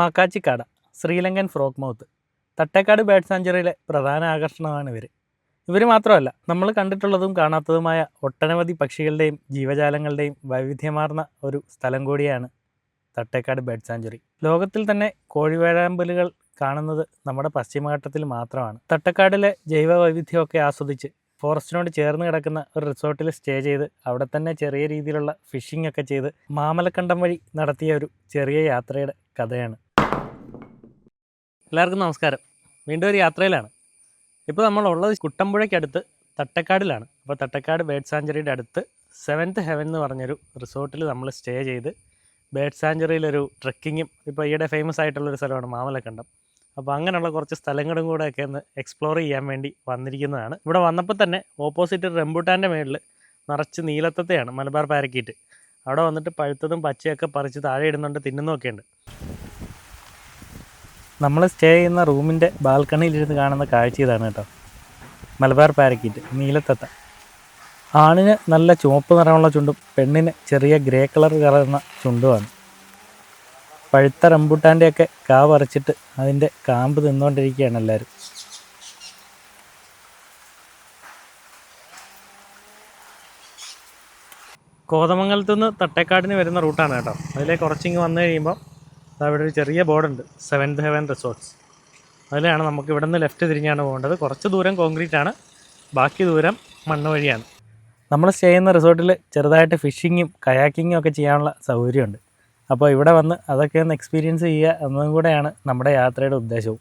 മാക്കാച്ചിക്കാട Sri Lankan frogmouth. Thattekad bird സാഞ്ചുറിയിലെ പ്രധാന ആകർഷണമാണ് ഇവർ ഇവർ മാത്രമല്ല നമ്മൾ കണ്ടിട്ടുള്ളതും കാണാത്തതുമായ ഒട്ടനവധി പക്ഷികളുടെയും ജീവജാലങ്ങളുടെയും വൈവിധ്യമാർന്ന ഒരു സ്ഥലം കൂടിയാണ് തട്ടേക്കാട് ബേഡ് സാഞ്ചുറി. ലോകത്തിൽ തന്നെ കോഴിവേഴാമ്പലുകൾ കാണുന്നത് നമ്മുടെ പശ്ചിമഘട്ടത്തിൽ മാത്രമാണ്. തട്ടക്കാടിലെ ജൈവ വൈവിധ്യമൊക്കെ ആസ്വദിച്ച് ഫോറസ്റ്റിനോട് ചേർന്ന് കിടക്കുന്ന ഒരു റിസോർട്ടിൽ സ്റ്റേ ചെയ്ത് അവിടെ തന്നെ ചെറിയ രീതിയിലുള്ള ഫിഷിംഗ് ഒക്കെ ചെയ്ത് മാമലക്കണ്ടം വഴി നടത്തിയ ഒരു ചെറിയ യാത്രയുടെ കഥയാണ്. എല്ലാവർക്കും നമസ്കാരം. വീണ്ടും ഒരു യാത്രയിലാണ്. ഇപ്പോൾ നമ്മളുള്ളത് കുട്ടമ്പുഴയ്ക്കടുത്ത് തട്ടക്കാടിലാണ്. അപ്പോൾ തട്ടക്കാട് ബേഡ് സാഞ്ചുറിയുടെ അടുത്ത് സെവൻത്ത് ഹെവൻ എന്ന് പറഞ്ഞൊരു റിസോർട്ടിൽ നമ്മൾ സ്റ്റേ ചെയ്ത് ബേഡ് സാഞ്ചുറിയിലൊരു ട്രക്കിങ്ങും ഇപ്പോൾ ഈയിടെ ഫേമസ് ആയിട്ടുള്ളൊരു സ്ഥലമാണ് മാമലക്കണ്ടം അപ്പോൾ അങ്ങനെയുള്ള കുറച്ച് സ്ഥലങ്ങളും കൂടെ ഒക്കെ ഒന്ന് എക്സ്പ്ലോർ ചെയ്യാൻ വേണ്ടി വന്നിരിക്കുന്നതാണ്. ഇവിടെ വന്നപ്പോൾ തന്നെ ഓപ്പോസിറ്റ് റെമ്പൂട്ടാന്റെ മേളിൽ നിറച്ച് നീലത്തത്തെയാണ് മലബാർ പാരക്കീറ്റ്. അവിടെ വന്നിട്ട് പഴുത്തതും പച്ചയൊക്കെ പറിച്ച് താഴെ ഇടുന്നുണ്ട് തിന്നുന്നൊക്കെ ഉണ്ട് നമ്മൾ സ്റ്റേ ചെയ്യുന്ന റൂമിന്റെ ബാൽക്കണിയിലിരുന്ന് കാണുന്ന കാഴ്ച ഇതാണ് കേട്ടോ. മലബാർ പാരക്കീറ്റ് നീലത്തത്ത. ആണിന് നല്ല ചുവപ്പ് നിറമുള്ള ചുണ്ടും പെണ്ണിന് ചെറിയ ഗ്രേ കളർ കലർന്ന ചുണ്ടുമാണ്. പഴുത്ത റംബൂട്ടാന്റെയൊക്കെ കാ പറിച്ചിട്ട് അതിന്റെ കാമ്പ് തിന്നുകൊണ്ടിരിക്കുകയാണ് എല്ലാവരും കോതമംഗലത്തു നിന്ന് തട്ടേക്കാടിന് വരുന്ന റൂട്ടാണ് കേട്ടോ. അതിലേക്ക് കുറച്ചിങ്ങ് വന്നു കഴിയുമ്പോൾ അവിടെ ഒരു ചെറിയ ബോർഡുണ്ട്. Seventh heaven resorts. അതിലാണ് നമുക്ക് ഇവിടെ നിന്ന് ലെഫ്റ്റ് തിരിഞ്ഞാണ് പോകേണ്ടത്. കുറച്ച് ദൂരം കോൺക്രീറ്റ് ആണ് ബാക്കി ദൂരം മണ്ണ് വഴിയാണ്. നമ്മൾ സ്റ്റേ ചെയ്യുന്ന റിസോർട്ടിൽ ചെറുതായിട്ട് ഫിഷിങ്ങും കയാക്കിങ്ങും ഒക്കെ ചെയ്യാനുള്ള സൗകര്യമുണ്ട്. അപ്പോൾ ഇവിടെ വന്ന് അതൊക്കെ ഒന്ന് എക്സ്പീരിയൻസ് ചെയ്യുക എന്നതും കൂടെയാണ് നമ്മുടെ യാത്രയുടെ ഉദ്ദേശവും.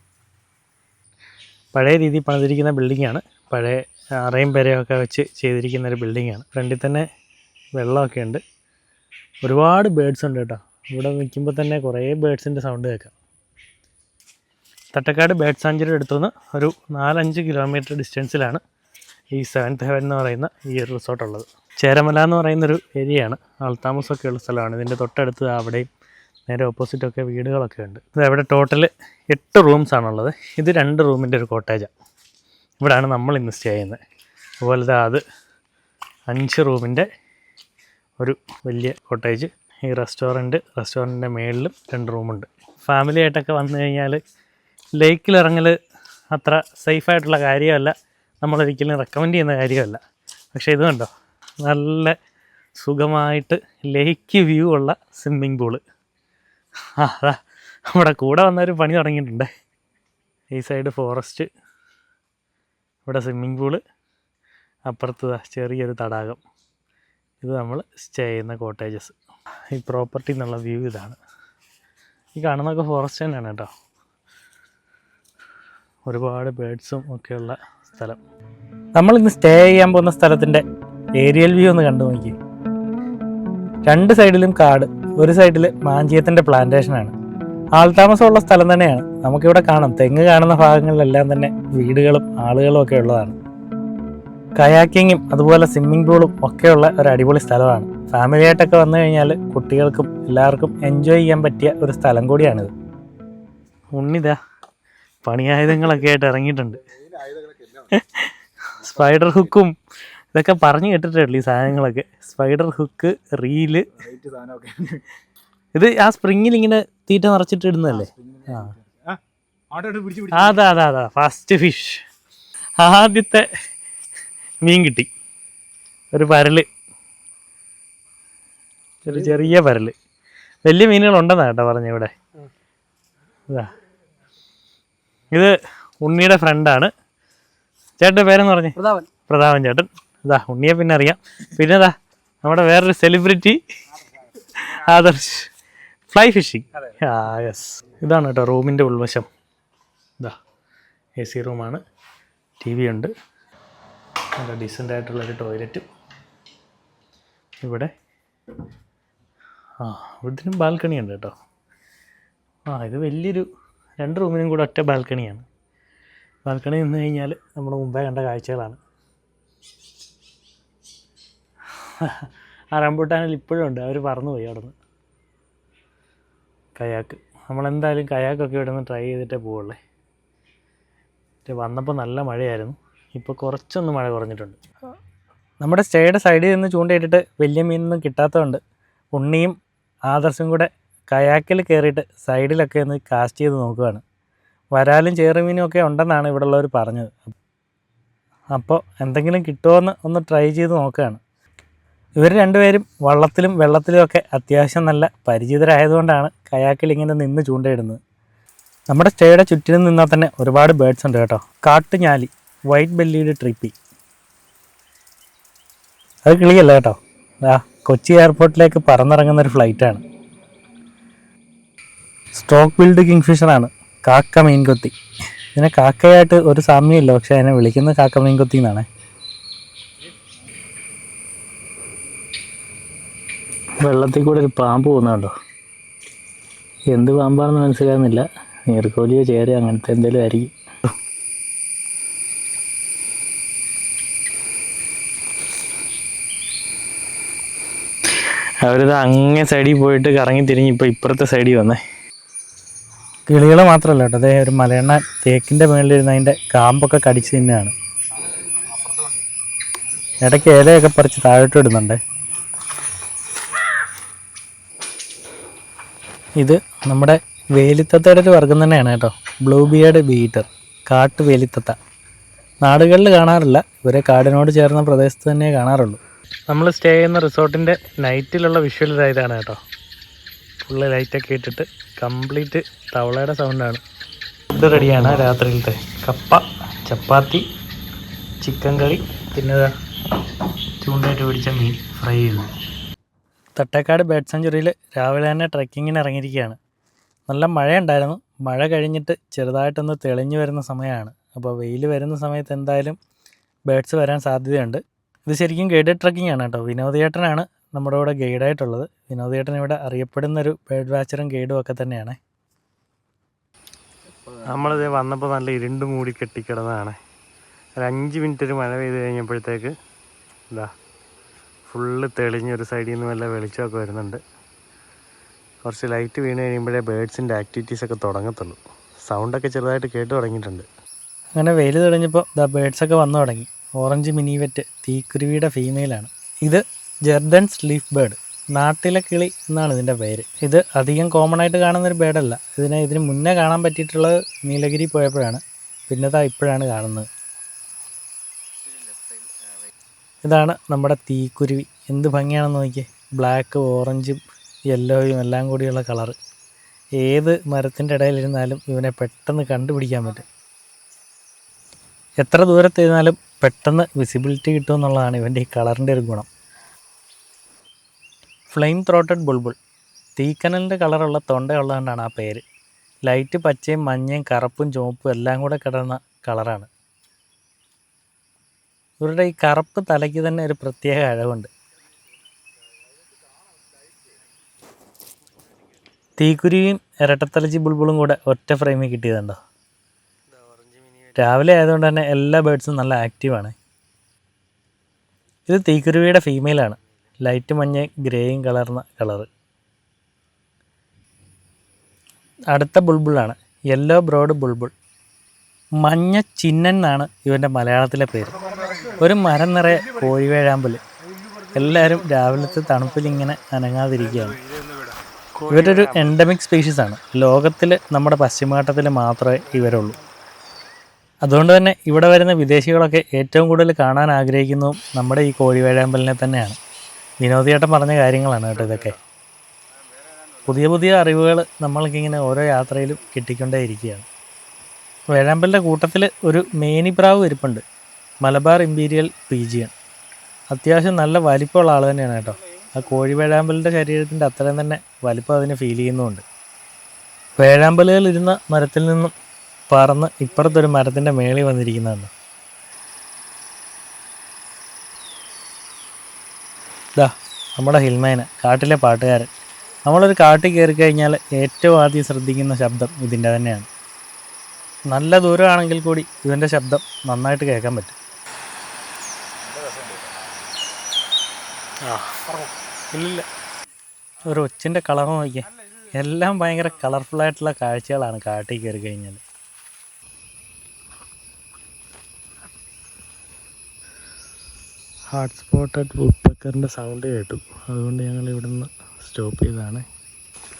പഴയ രീതിയിൽ പണിതിരിക്കുന്ന ബിൽഡിങ്ങാണ്. പഴയ അറയും പെരയൊക്കെ വെച്ച് ചെയ്തിരിക്കുന്ന ഒരു ബിൽഡിങ്ങാണ്. ഫ്രണ്ടിൽ തന്നെ വെള്ളമൊക്കെ ഉണ്ട്. ഒരുപാട് ബേഡ്സ് ഉണ്ട് കേട്ടോ. ഇവിടെ നിൽക്കുമ്പോൾ തന്നെ കുറേ ബേഡ്സിന്റെ സൗണ്ട് കേൾക്കാം. തട്ടക്കാട് ബേഡ് സാഞ്ചുറി അടുത്തുനിന്ന് ഒരു നാലഞ്ച് കിലോമീറ്റർ ഡിസ്റ്റൻസിലാണ് ഈ സെവൻത്ത് ഹെവൻ എന്ന് പറയുന്ന ഈ ഒരു റിസോർട്ട് ഉള്ളത്. ചേരമല എന്ന് പറയുന്നൊരു ഏരിയയാണ് ആൾത്താമസമൊക്കെ ഉള്ള സ്ഥലമാണ്. ഇതിന്റെ തൊട്ടടുത്ത് അവിടെയും നേരെ ഓപ്പോസിറ്റൊക്കെ വീടുകളൊക്കെ ഉണ്ട്. ഇത് അവിടെ ടോട്ടൽ എട്ട് റൂംസ് ആണുള്ളത്. ഇത് രണ്ട് റൂമിന്റെ ഒരു കോട്ടേജാണ് ഇവിടെയാണ് നമ്മൾ ഇന്ന് സ്റ്റേ ചെയ്യുന്നത്. അതുപോലെ അത് അഞ്ച് റൂമിന്റെ ഒരു വലിയ കോട്ടേജ് ഈ റെസ്റ്റോറന്റ് റെസ്റ്റോറന്റിന്റെ മേളിലും രണ്ട് റൂമുണ്ട്. ഫാമിലി ആയിട്ടൊക്കെ വന്നു കഴിഞ്ഞാൽ ലേക്കിലിറങ്ങൽ അത്ര സേഫായിട്ടുള്ള കാര്യമല്ല. നമ്മളൊരിക്കലും റെക്കമെൻഡ് ചെയ്യുന്ന കാര്യമല്ല. പക്ഷേ ഇത് കണ്ടോ? നല്ല സുഖമായിട്ട് ലേക്ക് വ്യൂ ഉള്ള സ്വിമ്മിങ് പൂൾ അതാ നമ്മുടെ കൂടെ വന്നവർ പണി തുടങ്ങിയിട്ടുണ്ട്. ഈ സൈഡ് ഫോറസ്റ്റ് ഇവിടെ സ്വിമ്മിങ് പൂൾ അപ്പുറത്ത് ചെറിയൊരു തടാകം. ഇത് നമ്മൾ സ്റ്റേ ചെയ്യുന്ന കോട്ടേജസ് ഈ പ്രോപ്പർട്ടി എന്നുള്ള വ്യൂ ഇതാണ്. ഈ കാണുന്നതൊക്കെ ഫോറസ്റ്റ് തന്നെയാണ് കേട്ടോ. ഒരുപാട് ബേഡ്സും ഒക്കെയുള്ള സ്ഥലം. നമ്മൾ ഇന്ന് സ്റ്റേ ചെയ്യാൻ പോകുന്ന സ്ഥലത്തിന്റെ ഏരിയൽ വ്യൂ ഒന്ന് കണ്ടു നോക്കി. രണ്ട് സൈഡിലും കാട് ഒരു സൈഡിൽ മാഞ്ചിയത്തിന്റെ പ്ലാന്റേഷനാണ് ആൾതാമസമുള്ള സ്ഥലം തന്നെയാണ്. നമുക്കിവിടെ കാണാം. തെങ്ങ് കാണുന്ന ഭാഗങ്ങളിലെല്ലാം തന്നെ വീടുകളും ആളുകളും ഒക്കെ ഉള്ളതാണ്. കയാക്കിങ്ങും അതുപോലെ സ്വിമ്മിംഗ് പൂളും ഒക്കെയുള്ള ഒരു അടിപൊളി സ്ഥലമാണ്. ഫാമിലി ആയിട്ടൊക്കെ വന്നു കഴിഞ്ഞാൽ കുട്ടികൾക്കും എല്ലാവർക്കും എൻജോയ് ചെയ്യാൻ പറ്റിയ ഒരു സ്ഥലം കൂടിയാണിത്. ഉണ്ണിതാ പണിയായുധങ്ങളൊക്കെ ആയിട്ട് ഇറങ്ങിയിട്ടുണ്ട്. സ്പൈഡർ ഹുക്കും ഇതൊക്കെ പറഞ്ഞു കേട്ടിട്ടുള്ളൂ ഈ സാധനങ്ങളൊക്കെ. സ്പൈഡർ ഹുക്ക് റീൽ ഇത് ആ സ്പ്രിങ്ങിൽ ഇങ്ങനെ തീറ്റ നിറച്ചിട്ട് ഇടുന്നതല്ലേ? ആ. അതാ അതാ അതാ. ഫസ്റ്റ് ഫിഷ് ആദ്യത്തെ മീൻ കിട്ടി. ഒരു പരൽ ഒരു ചെറിയ പരൽ വലിയ മീനുകളുണ്ടെന്നാ കേട്ടോ പറഞ്ഞ ഇവിടെ. ഇതാ. ഇത് ഉണ്ണിയുടെ ഫ്രണ്ടാണ്. ചേട്ടന്റെ പേരെന്ന് പറഞ്ഞു? പ്രതാപൻ. പ്രതാപൻ ചേട്ടൻ. ഇതാ ഉണ്ണിയെ പിന്നെ അറിയാം. പിന്നെ ഇതാ നമ്മുടെ വേറൊരു സെലിബ്രിറ്റി ആദർശ്. ഫ്ലൈ ഫിഷിങ് ആ യെസ് ഇതാണ് കേട്ടോ റൂമിന്റെ ഉൾവശം. ഇതാ എ സി റൂമാണ് ടി വി ഉണ്ട്. നല്ല ഡീസന്റ് ആയിട്ടുള്ളൊരു ടോയ്ലറ്റും ഇവിടെ ആ ഇതിനും ബാൽക്കണി ഉണ്ട് കേട്ടോ. ആ ഇത് വലിയൊരു രണ്ട് റൂമിനും കൂടെ ഒറ്റ ബാൽക്കണിയാണ്. ബാൽക്കണി നിന്ന് കഴിഞ്ഞാൽ നമ്മൾ മുമ്പേ കണ്ട കാഴ്ചകളാണ്. ആ റംബൂട്ടാനിൽ ഇപ്പോഴും ഉണ്ട്. അവർ പറന്നു പോയി അവിടെ നിന്ന് കയാക്ക്. നമ്മളെന്തായാലും കയാക്കൊക്കെ ഇവിടെ നിന്ന് ട്രൈ ചെയ്തിട്ടേ പോവുള്ളേ. വന്നപ്പോൾ നല്ല മഴയായിരുന്നു. ഇപ്പോൾ കുറച്ചൊന്ന് മഴ കുറഞ്ഞിട്ടുണ്ട്. നമ്മുടെ സ്റ്റേയുടെ സൈഡിൽ നിന്ന് ചൂണ്ടയിട്ടിട്ട് വലിയ മീനൊന്നും കിട്ടാത്തതുകൊണ്ട് ഉണ്ണിയും ആദർശും കൂടെ കയാക്കിൽ കയറിയിട്ട് സൈഡിലൊക്കെ ഒന്ന് കാസ്റ്റ് ചെയ്ത് നോക്കുകയാണ് വരാലും ചേറുമീനും ഒക്കെ ഉണ്ടെന്നാണ് ഇവിടെ ഉള്ളവർ പറഞ്ഞത്. അപ്പോൾ എന്തെങ്കിലും കിട്ടുമോയെന്ന് ഒന്ന് ട്രൈ ചെയ്ത് നോക്കുകയാണ്. ഇവർ രണ്ടുപേരും വള്ളത്തിലും വെള്ളത്തിലും ഒക്കെ അത്യാവശ്യം നല്ല പരിചിതരായതുകൊണ്ടാണ് കയാക്കിൽ ഇങ്ങനെ നിന്ന് ചൂണ്ടയിടുന്നത്. നമ്മുടെ സ്റ്റേയുടെ ചുറ്റിനും നിന്നാൽ തന്നെ ഒരുപാട് ബേഡ്സ് ഉണ്ട് കേട്ടോ. കാട്ടുഞാലി വൈറ്റ് ബെല്ലിയുടെ ട്രിപ്പി അത് കിളിയല്ല കേട്ടോ. ആ കൊച്ചി എയർപോർട്ടിലേക്ക് പറന്നിറങ്ങുന്ന ഒരു ഫ്ലൈറ്റാണ്. സ്ട്രോക്ക് ബിൽഡ് കിങ്ഫിഷറാണ് കാക്ക മീൻകൊത്തി. ഇതിനെ കാക്കയായിട്ട് ഒരു സാമ്യമില്ല പക്ഷെ അതിനെ വിളിക്കുന്നത് കാക്ക മീൻകൊത്തി എന്നാണ്. വെള്ളത്തിൽ കൂടെ ഒരു പാമ്പ് പോകുന്നുണ്ടോ എന്ത് പാമ്പാണെന്ന് മനസ്സിലാകുന്നില്ല. നീർക്കോലിയോ ചേര അങ്ങനത്തെ എന്തെങ്കിലും ആയിരിക്കും. അവരിത് അങ്ങേ സൈഡിൽ പോയിട്ട് കറങ്ങി തിരിഞ്ഞ് ഇപ്പോൾ ഇപ്പുറത്തെ സൈഡിൽ വന്നേ. കിളികൾ മാത്രമല്ല കേട്ടോ. അതേ ഒരു മലയണ്ണ തേക്കിന്റെ മേളിലിരുന്ന് അതിന്റെ കാമ്പൊക്കെ കടിച്ച് തന്നെയാണ് ഇടയ്ക്ക് ഇലയൊക്കെ പറിച്ച് താഴോട്ട് ഇടുന്നുണ്ട്. ഇത് നമ്മുടെ വേലിത്തത്തയുടെ ഒരു വർഗം തന്നെയാണ് കേട്ടോ. ബ്ലൂ ബിയേഡ് ബീറ്റർ കാട്ടു വേലിത്തത്ത. നാടുകളിൽ കാണാറില്ല. ഇവരെ കാടിനോട് ചേർന്ന പ്രദേശത്ത് തന്നെ കാണാറുള്ളൂ. നമ്മൾ സ്റ്റേ ചെയ്യുന്ന റിസോർട്ടിന്റെ നൈറ്റിലുള്ള വിഷ്വൽ ഇതാണ് കേട്ടോ. ഫുള്ള് ലൈറ്റൊക്കെ ഇട്ടിട്ട് കംപ്ലീറ്റ് തവളയുടെ സൗണ്ടാണ് ഫുഡ് റെഡിയാണ് രാത്രിയിലത്തെ. കപ്പ ചപ്പാത്തി ചിക്കൻ കറി പിന്നെ ചൂണ്ടയിട്ട് പിടിച്ച മീൻ ഫ്രൈ ചെയ്തു തട്ടേക്കാട് ബേഡ് സെഞ്ചുറിയിൽ രാവിലെ തന്നെ ട്രക്കിങ്ങിന് ഇറങ്ങിയിരിക്കുകയാണ്. നല്ല മഴയുണ്ടായിരുന്നു. മഴ കഴിഞ്ഞിട്ട് ചെറുതായിട്ടൊന്ന് തെളിഞ്ഞു വരുന്ന സമയമാണ്. അപ്പോൾ വെയിൽ വരുന്ന സമയത്ത് എന്തായാലും ബേഡ്സ് വരാൻ സാധ്യതയുണ്ട്. ഇത് ശരിക്കും ഗൈഡഡ് ട്രക്കിംഗ് ആണ് കേട്ടോ. വിനോദേട്ടനാണ് നമ്മുടെ കൂടെ ഗൈഡായിട്ടുള്ളത് വിനോദേട്ടൻ ഇവിടെ അറിയപ്പെടുന്ന ഒരു ബേഡ് വാച്ചറും ഗൈഡും ഒക്കെ തന്നെയാണ്. നമ്മളിത് വന്നപ്പോൾ നല്ല ഇരുണ്ട് മൂടി കെട്ടിക്കിടന്നതാണ്. ഒരു അഞ്ച് മിനിറ്റ് ഒരു മഴ പെയ്ത് കഴിഞ്ഞപ്പോഴത്തേക്ക് ഇതാ ഫുള്ള് തെളിഞ്ഞ് ഒരു സൈഡിൽ നിന്ന് വല്ല വെളിച്ചമൊക്കെ വരുന്നുണ്ട്. കുറച്ച് ലൈറ്റ് വീണ് കഴിയുമ്പോഴേ ബേഡ്സിന്റെ ആക്ടിവിറ്റീസ് ഒക്കെ തുടങ്ങത്തുള്ളൂ. സൗണ്ടൊക്കെ ചെറുതായിട്ട് കേട്ട് തുടങ്ങിയിട്ടുണ്ട്. അങ്ങനെ വെയിൽ തെളിഞ്ഞപ്പോൾ ദ ബേഡ്സൊക്കെ വന്നു തുടങ്ങി. ഓറഞ്ച് മിനിവെറ്റ് തീക്കുരുവിയുടെ ഫീമെയിലാണ് ഇത് ജെർഡൻസ് ലീഫ് ബേർഡ് നാട്ടിലെ കിളി എന്നാണ് ഇതിന്റെ പേര്. ഇത് അധികം കോമൺ ആയിട്ട് കാണുന്ന ഒരു ബേർഡല്ല ഇതിനെ ഇതിന് മുന്നേ കാണാൻ പറ്റിയിട്ടുള്ളത് നീലഗിരി പോയപ്പോഴാണ്. പിന്നെ ദാ ഇപ്പോഴാണ് കാണുന്നത്. ഇതാണ് നമ്മുടെ തീക്കുരുവി. എന്ത് ഭംഗിയാണെന്ന് നോക്കിയേ. ബ്ലാക്ക് ഓറഞ്ചും യെല്ലോയും എല്ലാം കൂടിയുള്ള കളറ് ഏത് മരത്തിന്റെ ഇടയിലിരുന്നാലും ഇവനെ പെട്ടെന്ന് കണ്ടുപിടിക്കാൻ പറ്റും. എത്ര ദൂരത്തിരുന്നാലും പെട്ടെന്ന് വിസിബിലിറ്റി കിട്ടും എന്നുള്ളതാണ് ഇവന്റെ ഈ കളറിന്റെ ഒരു ഗുണം. ഫ്ലെയിം ത്രോട്ടഡ് ബുൾബുൾ തീക്കനലിന്റെ കളറുള്ള തൊണ്ടയുള്ളതുകൊണ്ടാണ് ആ പേര്. ലൈറ്റ് പച്ചയും മഞ്ഞയും കറുപ്പും ചുവപ്പും എല്ലാം കൂടെ കിടന്ന കളറാണ്. ഇവരുടെ ഈ കറുപ്പ് തലയ്ക്ക് തന്നെ ഒരു പ്രത്യേക അഴവുണ്ട്. തീക്കുരുവിയും ഇരട്ടത്തലച്ചി ബുൾബുളും കൂടെ ഒറ്റ ഫ്രെയിമിൽ കിട്ടിയതുണ്ടോ? രാവിലെ ആയതുകൊണ്ട് തന്നെ എല്ലാ ബേഡ്സും നല്ല ആക്റ്റീവാണ്. ഇത് തീക്കുരുവിയുടെ ഫീമെയിലാണ്. ലൈറ്റ് മഞ്ഞ ഗ്രേയും കളർന്ന കളറ്. അടുത്ത ബുൾബുളാണ്. Yellow broad Bulbul. മഞ്ഞ ചിന്നൻ എന്നാണ് ഇവന്റെ മലയാളത്തിലെ പേര്. ഒരു മരം നിറയെ കോഴിവേഴാമ്പൽ എല്ലാവരും രാവിലത്തെ തണുപ്പിൽ ഇങ്ങനെ അനങ്ങാതിരിക്കുകയാണ്. ഇവരൊരു എൻഡമിക് സ്പീഷീസ് ആണ്. ലോകത്തിൽ നമ്മുടെ പശ്ചിമഘട്ടത്തിൽ മാത്രമേ ഇവരുള്ളൂ. അതുകൊണ്ട് തന്നെ ഇവിടെ വരുന്ന വിദേശികളൊക്കെ ഏറ്റവും കൂടുതൽ കാണാൻ ആഗ്രഹിക്കുന്നതും നമ്മുടെ ഈ കോഴിവേഴാമ്പലിനെ തന്നെയാണ്. വിനോദിയേട്ടൻ പറഞ്ഞ കാര്യങ്ങളാണ് കേട്ടോ ഇതൊക്കെ. പുതിയ പുതിയ അറിവുകൾ നമ്മൾക്കിങ്ങനെ ഓരോ യാത്രയിലും കിട്ടിക്കൊണ്ടേ ഇരിക്കുകയാണ്. വേഴാമ്പലിന്റെ കൂട്ടത്തിൽ ഒരു മേനിപ്രാവ് ഇരിപ്പുണ്ട്. Malabar imperial pigeon. അത്യാവശ്യം നല്ല വലിപ്പമുള്ള ആൾ തന്നെയാണ് കേട്ടോ. ആ കോഴി വേഴാമ്പലിന്റെ ശരീരത്തിന്റെ അത്രയും തന്നെ വലിപ്പം അതിന് ഫീൽ ചെയ്യുന്നുമുണ്ട്. വേഴാമ്പലുകൾ ഇരുന്ന മരത്തിൽ നിന്നും പറന്ന് ഇപ്പുറത്തൊരു മരത്തിന്റെ മേളിൽ വന്നിരിക്കുന്നതാണ്. ഇതാ നമ്മുടെ ഹിൽമേന കാട്ടിലെ പാട്ടുകാരൻ. നമ്മളൊരു കാട്ടിൽ കയറി കഴിഞ്ഞാൽ ഏറ്റവും ആദ്യം ശ്രദ്ധിക്കുന്ന ശബ്ദം ഇതിന്റെ തന്നെയാണ്. നല്ല ദൂരമാണെങ്കിൽ കൂടി ഇവന്റെ ശബ്ദം നന്നായിട്ട് കേൾക്കാൻ പറ്റും. ഇല്ല ഒരു ഒച്ചിന്റെ കളർ നോക്കിയാൽ എല്ലാം ഭയങ്കര കളർഫുള്ളായിട്ടുള്ള കാഴ്ചകളാണ് കാട്ടിൽ കയറി കഴിഞ്ഞാൽ. ഹാട്ട് സ്പോട്ടഡ് ഉപ്പക്കറിന്റെ സൗണ്ട് കേട്ടു. അതുകൊണ്ട് ഞങ്ങൾ ഇവിടെ നിന്ന് സ്റ്റോപ്പ് ചെയ്തതാണ്.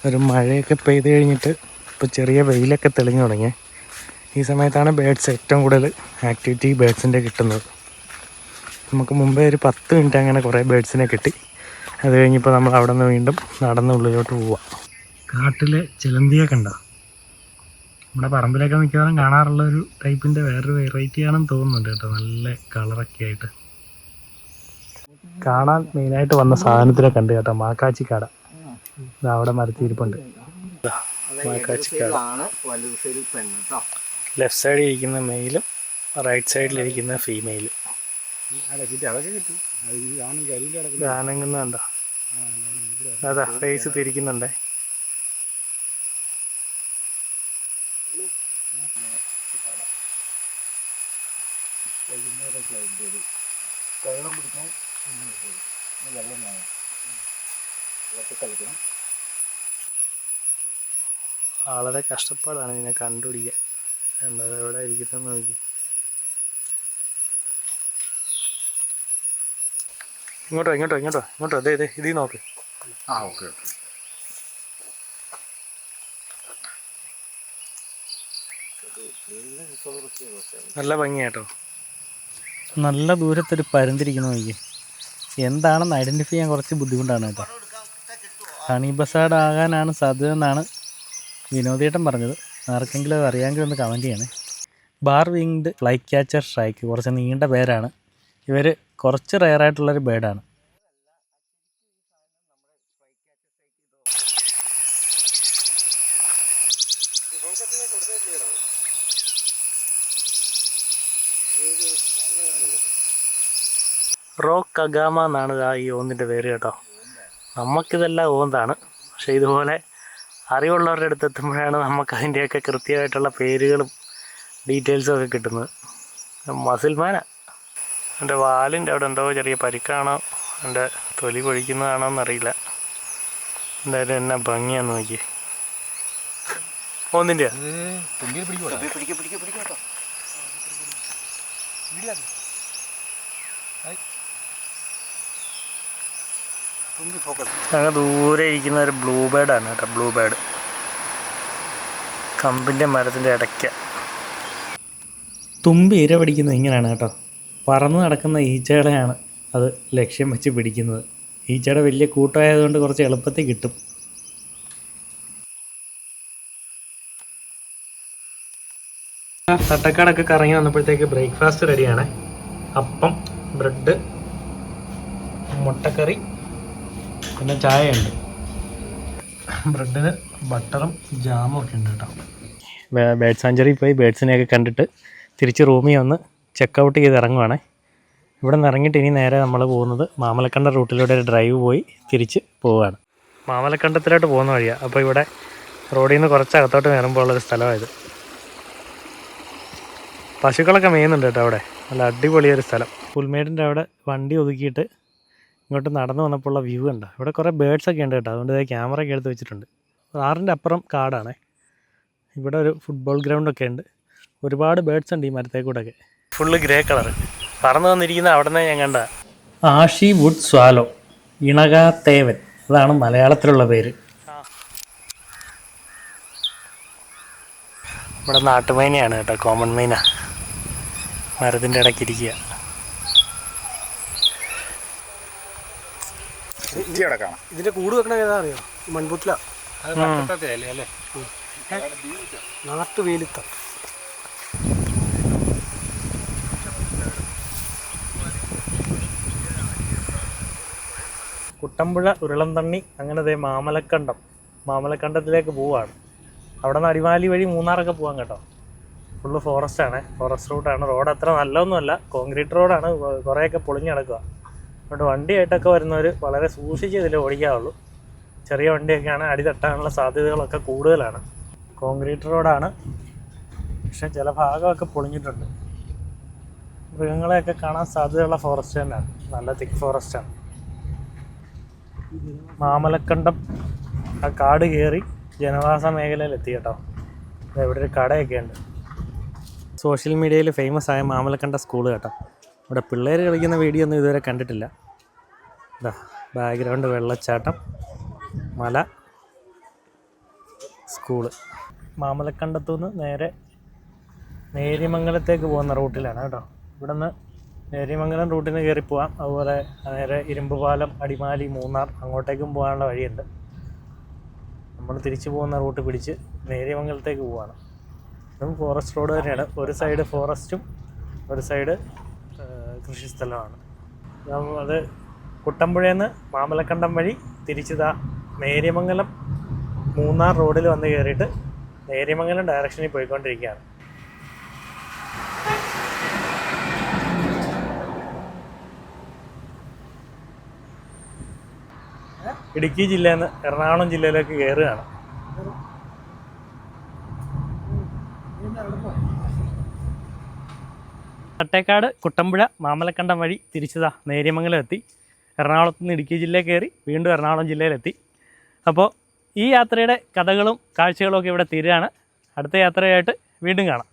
ഒരു മഴയൊക്കെ പെയ്ത് കഴിഞ്ഞിട്ട് ഇപ്പോൾ ചെറിയ വെയിലൊക്കെ തെളിഞ്ഞു തുടങ്ങിയത് ഈ സമയത്താണ് ബേഡ്സ് ഏറ്റവും കൂടുതൽ ആക്ടിവിറ്റി ബേഡ്സിന്റെ കിട്ടുന്നത്. നമുക്ക് മുമ്പേ ഒരു പത്ത് മിനിറ്റ് അങ്ങനെ കുറേ ബേഡ്സിനെ കിട്ടി. അത് കഴിഞ്ഞിപ്പോൾ നമ്മൾ അവിടെ നിന്ന് വീണ്ടും നടന്ന് ഉള്ളിലോട്ട് പോവാം. കാട്ടിലെ ചിലന്തിയെ കണ്ട. നമ്മുടെ പറമ്പിലൊക്കെ മിക്കവാറും കാണാറുള്ള ഒരു ടൈപ്പിന്റെ വേറൊരു വെറൈറ്റി ആണെന്ന് തോന്നുന്നുണ്ട് കേട്ടോ. നല്ല കളറൊക്കെ ആയിട്ട്. കാണാൻ മെയിനായിട്ട് വന്ന സാധനത്തിനെ കണ്ട് കേട്ടോ മാക്കാച്ചിക്കാട. ദാ അവിടെ മരത്തിരിപ്പുണ്ട് മാക്കാച്ചിക്കാട. ലെഫ്റ്റ് സൈഡിൽ ഇരിക്കുന്ന മെയിലും റൈറ്റ് സൈഡിൽ ഇരിക്കുന്ന ഫീമെയിലും ഗാനങ്ങുന്നുണ്ടോ അതാ ഫേസ് തിരിക്കുന്നുണ്ടേ. വളരെ കഷ്ടപ്പാടാണ് ഇതിനെ കണ്ടുപിടിക്കാൻ. എന്താ എവിടെ ഇരിക്കുന്ന നോക്കി. ഇങ്ങോട്ടോ ഇങ്ങോട്ടോ ഇങ്ങോട്ടോ ഇങ്ങോട്ടോ അതെ അതെ ഇതീ നോക്ക്. ആ ഓക്കെ. നല്ല ഭംഗിയാട്ടോ. നല്ല ദൂരത്തൊരു പരന്തിരിക്കുന്ന നോക്കി. എന്താണെന്ന് ഐഡന്റിഫൈ ചെയ്യാൻ കുറച്ച് ബുദ്ധിമുട്ടാണ് കേട്ടോ. ഹണി ബസാഡ് ആകാനാണ് സാധ്യത എന്നാണ് വിനോദേട്ടൻ പറഞ്ഞത്. ആർക്കെങ്കിലും അത് അറിയാമെങ്കിൽ ഒന്ന് കമന്റ് ചെയ്യണേ. Bar winged flycatcher shrike കുറച്ച് നീണ്ട പേരാണ്. ഇവർ കുറച്ച് റയറായിട്ടുള്ളൊരു ബേഡാണ് റോക്ക് കഗാമ എന്നാണ് ആ ഈ ഓന്നിന്റെ പേര് കേട്ടോ. നമുക്കിതെല്ലാം ഓന്താണ്. പക്ഷേ ഇതുപോലെ അറിവുള്ളവരുടെ അടുത്ത് എത്തുമ്പോഴാണ് നമുക്ക് അതിന്റെയൊക്കെ കൃത്യമായിട്ടുള്ള പേരുകളും ഡീറ്റെയിൽസും ഒക്കെ കിട്ടുന്നത്. മസിൽമാന എന്റെ വാലിന്റെ അവിടെ എന്തോ ചെറിയ പരിക്കാണോ? എന്റെ തൊലി പൊഴിക്കുന്നതാണോ എന്നറിയില്ല. എന്തായാലും എന്നാ ഭംഗിയാന്ന് നോക്കി ഓന്നിന്റെയാ അങ്ങ് ദൂരെ ഇരിക്കുന്ന ഒരു ബ്ലൂ ബേർഡാണ് കേട്ടോ ബ്ലൂ ബേഡ്. കമ്പിന്റെ മരത്തിന്റെ ഇടയ്ക്ക്. തുമ്പി ഇര പിടിക്കുന്നത് ഇങ്ങനെയാണ് കേട്ടോ. പറന്ന് നടക്കുന്ന ഈച്ചകളെയാണ് അത് ലക്ഷ്യം വെച്ച് പിടിക്കുന്നത്. ഈച്ചയുടെ വലിയ കൂട്ടമായതുകൊണ്ട് കുറച്ച് എളുപ്പത്തിൽ കിട്ടും. തട്ടക്കാടൊക്കെ കറങ്ങി വന്നപ്പോഴത്തേക്ക് ബ്രേക്ക്ഫാസ്റ്റ് റെഡിയാണ്. അപ്പം ബ്രെഡ് മുട്ടക്കറി പിന്നെ ചായ ഉണ്ട് ബ്രെഡിന് ബട്ടറും ജാമും ഒക്കെ ഉണ്ട് കേട്ടോ. ബേഡ് സാഞ്ചറി പോയി ബേഡ്സിനെയൊക്കെ കണ്ടിട്ട് തിരിച്ച് റൂമിൽ വന്ന് ചെക്കൗട്ട് ചെയ്ത് ഇറങ്ങുവാണേ. ഇവിടെ നിന്ന് ഇറങ്ങിയിട്ട് ഇനി നേരെ നമ്മൾ പോകുന്നത് മാമലക്കണ്ട റൂട്ടിലൂടെ ഒരു ഡ്രൈവ് പോയി തിരിച്ച് പോവുകയാണ്. മാമലക്കണ്ടത്തിലോട്ട് പോകുന്ന വഴിയാണ് അപ്പോൾ ഇവിടെ റോഡിൽ നിന്ന് കുറച്ച് അകത്തോട്ട് കയറുമ്പോൾ ഉള്ളൊരു സ്ഥലമായത്. പശുക്കളൊക്കെ മേയുന്നുണ്ട് കേട്ടോ അവിടെ. നല്ല അടിപൊളിയൊരു സ്ഥലം. പുൽമേടിന്റെ അവിടെ വണ്ടി ഒതുക്കിയിട്ട് ഇങ്ങോട്ട് നടന്നു വന്നപ്പോൾ ഉള്ള വ്യൂ ഉണ്ട് ഇവിടെ കുറേ ബേഡ്സ് ഒക്കെ ഉണ്ട് കേട്ടോ. അതുകൊണ്ട് ഇതേ ക്യാമറ ഒക്കെ എടുത്ത് വെച്ചിട്ടുണ്ട്. ആറിന്റെ അപ്പുറം കാടാണ്. ഇവിടെ ഒരു ഫുട്ബോൾ ഗ്രൗണ്ടൊക്കെ ഉണ്ട്. ഒരുപാട് ബേഡ്സ് ഉണ്ട് ഈ മരത്തെ കൂടെ ഒക്കെ ഫുള്ള് ഗ്രേ കളർ പറന്നു വന്നിരിക്കുന്ന അവിടെ നിന്ന് ഞാൻ കണ്ട. ആഷി വുഡ് സ്വാലോ ഇണകാത്തേവൻ. അതാണ് മലയാളത്തിലുള്ള പേര്. ഇവിടെ നാട്ടുമൈനയാണ് കേട്ടോ കോമൺ മൈന. മരത്തിന്റെ ഇടയ്ക്ക് ഇരിക്കുക. കാണാം ഇതിന്റെ കൂട് വെക്കണ ഏതാ അറിയോ? മൺപുത്തില നാട്ടു കുട്ടമ്പുഴ ഉരുളന്തണ്ണി അങ്ങനെ ദേ മാമലക്കണ്ടം. മാമലക്കണ്ടത്തിലേക്ക് പോവാണ്. അവിടെ നിന്ന് അടിമാലി വഴി മൂന്നാറൊക്കെ പോകാൻ കേട്ടോ. ഫുള്ള് ഫോറസ്റ്റ് ആണ്. ഫോറസ്റ്റ് റൂട്ടാണ് റോഡ് അത്ര നല്ലതൊന്നുമല്ല. കോൺക്രീറ്റ് റോഡാണ് കുറേയൊക്കെ പൊളിഞ്ഞു കിടക്കുക അതുകൊണ്ട് വണ്ടിയായിട്ടൊക്കെ വരുന്നവർ വളരെ സൂക്ഷിച്ച് ഇതിൽ ഓടിക്കാവുള്ളൂ. ചെറിയ വണ്ടിയൊക്കെയാണ് അടി തട്ടാനുള്ള സാധ്യതകളൊക്കെ കൂടുതലാണ്. കോൺക്രീറ്റ് റോഡാണ്. പക്ഷെ ചില ഭാഗമൊക്കെ പൊളിഞ്ഞിട്ടുണ്ട്. മൃഗങ്ങളെയൊക്കെ കാണാൻ സാധ്യതയുള്ള ഫോറസ്റ്റ് തന്നെയാണ്. നല്ല തിക്ക് ഫോറസ്റ്റാണ് മാമലക്കണ്ടം ആ കാട് കയറി ജനവാസ മേഖലയിൽ എത്തി കേട്ടോ. ഇവിടെ ഒരു കടയൊക്കെ ഉണ്ട് സോഷ്യൽ മീഡിയയിൽ ഫേമസ് ആയ മാമലക്കണ്ട സ്കൂൾ കേട്ടോ. ഇവിടെ പിള്ളേർ കളിക്കുന്ന വീഡിയോ ഒന്നും ഇതുവരെ കണ്ടിട്ടില്ല. ഇതാ ബാക്ക്ഗ്രൗണ്ട് വെള്ളച്ചാട്ടം മല സ്കൂൾ മാമലക്കണ്ടത്തു നിന്ന് നേരെ നേര്യമംഗലത്തേക്ക് പോകുന്ന റൂട്ടിലാണ് കേട്ടോ. ഇവിടെ നിന്ന് നേര്യമംഗലം റൂട്ടിന് കയറി പോവാം. അതുപോലെ നേരെ ഇരുമ്പുപാലം അടിമാലി മൂന്നാർ അങ്ങോട്ടേക്കും പോകാനുള്ള വഴിയുണ്ട്. നമ്മൾ തിരിച്ചു പോകുന്ന റൂട്ട് പിടിച്ച് നേര്യമംഗലത്തേക്ക് പോവാണ്. ഇതും ഫോറസ്റ്റ് റോഡ് തന്നെയാണ്. ഒരു സൈഡ് ഫോറസ്റ്റും ഒരു സൈഡ് കൃഷി സ്ഥലമാണ്. അത് കുട്ടമ്പുഴയിൽ നിന്ന് മാമലക്കണ്ടം വഴി തിരിച്ചതാ നേര്യമംഗലം മൂന്നാർ റോഡിൽ വന്ന് കയറിയിട്ട് നേര്യമംഗലം ഡയറക്ഷനിൽ പോയിക്കൊണ്ടിരിക്കുകയാണ്. ഇടുക്കി ജില്ലയിൽ നിന്ന് എറണാകുളം ജില്ലയിലേക്ക് കയറുകയാണ്. തട്ടേക്കാട് കുട്ടമ്പുഴ മാമലക്കണ്ടം വഴി തിരിച്ചതാ നേര്യമംഗലം എത്തി എറണാകുളത്ത് നിന്ന് ഇടുക്കി ജില്ലയിൽ കയറി വീണ്ടും എറണാകുളം ജില്ലയിലെത്തി. അപ്പോൾ ഈ യാത്രയുടെ കഥകളും കാഴ്ചകളും ഒക്കെ ഇവിടെ തീരുകയാണ്. അടുത്ത യാത്രയായിട്ട് വീണ്ടും കാണാം.